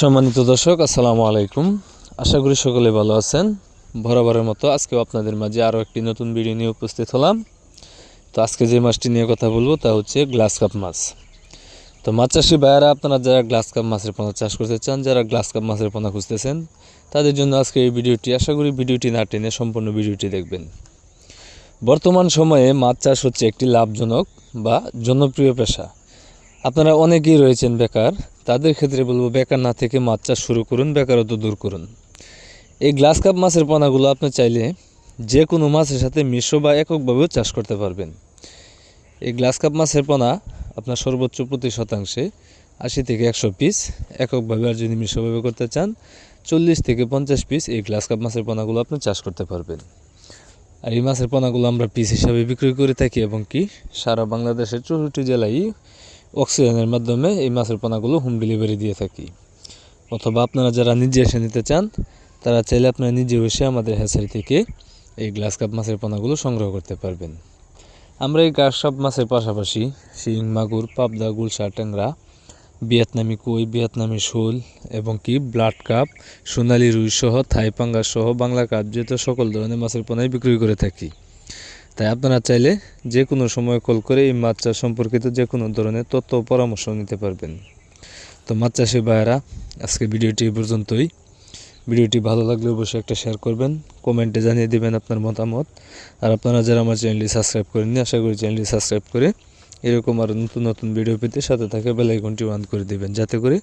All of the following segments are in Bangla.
সম্মানিত দর্শক, আসসালামু আলাইকুম। আশা করি সকলে ভালো আছেন। বরাবরের মতো আজকেও আপনাদের মাঝে আরও একটি নতুন ভিডিও নিয়ে উপস্থিত হলাম। তো আজকে যে মাছটি নিয়ে কথা বলব তা হচ্ছে গ্লাস কাপ মাছ। তো মাছ চাষি ভাইয়ারা, আপনারা যারা গ্লাস কাপ মাছের পোনা চাষ করতে চান, যারা গ্লাস কাপ মাছের পোনা খুঁজতেছেন, তাদের জন্য আজকে এই ভিডিওটি, আশা করি ভিডিওটি না টেনে সম্পূর্ণ ভিডিওটি দেখবেন। বর্তমান সময়ে মাছ চাষ হচ্ছে একটি লাভজনক বা জনপ্রিয় পেশা। আপনারা অনেকেই রয়েছেন বেকার তাদের ক্ষেত্রে বলব বেকার না থেকে মাছ চাষ শুরু করুন, বেকারত্ব দূর করুন। এই গ্লাস কাপ মাছের পোনাগুলো আপনি চাইলে যে কোনো মাছের সাথে মিশ্র বা এককভাবেও চাষ করতে পারবেন। এই গ্লাস কাপ মাছের পোনা আপনার সর্বোচ্চ প্রতি শতাংশে আশি থেকে একশো পিস এককভাবে আর যদি মিশ্রভাবে করতে চান, চল্লিশ থেকে পঞ্চাশ পিস এই গ্লাস কাপ মাছের পোনাগুলো আপনি চাষ করতে পারবেন। আর এই মাছের পোনাগুলো আমরা পিস হিসাবে বিক্রি করে থাকি এবং কি সারা বাংলাদেশের চৌষট্টি জেলায় অক্সিজেনের মাধ্যমে এই মাছের পোনাগুলো হোম ডেলিভারি দিয়ে থাকি। অথবা আপনারা যারা নিজে এসে নিতে চান, তারা চাইলে আপনারা নিজে এসে আমাদের হ্যাচারি থেকে এই গ্লাস কাপ মাছের পোনাগুলো সংগ্রহ করতে পারবেন। আমরা এই গ্লাস কাপ মাছের পাশাপাশি শিং, মাগুর, পাবদা গুলশা ট্যাংরা, ভিয়েতনামি কই, ভিয়েতনামি শোল এবং কি ব্লাড কাপ, সোনালি রুই সহ থাই পাঙ্গাস সহ বাংলা কাপ যেহেতু সকল ধরনের মাছের পোনাই বিক্রি করে থাকি। তাই আপনারা চাইলে যে কোনো সময় কল করে এই মাছ চাষ সম্পর্কিত যে কোনো ধরনের তথ্য পরামর্শ নিতে পারবেন। তো মাছ চাষি ভাইয়েরা, আজকে ভিডিওটি পর্যন্তই। ভিডিওটি ভালো লাগলে অবশ্যই একটা শেয়ার করবেন, কমেন্টে জানিয়ে দেবেন আপনার মতামত। আর আপনারা যারা আমার চ্যানেলটি সাবস্ক্রাইব করেননি, আশা করি চ্যানেলটি সাবস্ক্রাইব করে এরকম আরও নতুন নতুন ভিডিও পেতে সাথে থাকে বেলাইকনটি অন করে দেবেন, যাতে করে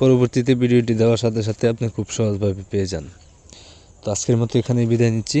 পরবর্তীতে ভিডিওটি দেওয়ার সাথে সাথে আপনি খুব সহজভাবে পেয়ে যান। তো আজকের মতো এখানেই বিদায় নিচ্ছি।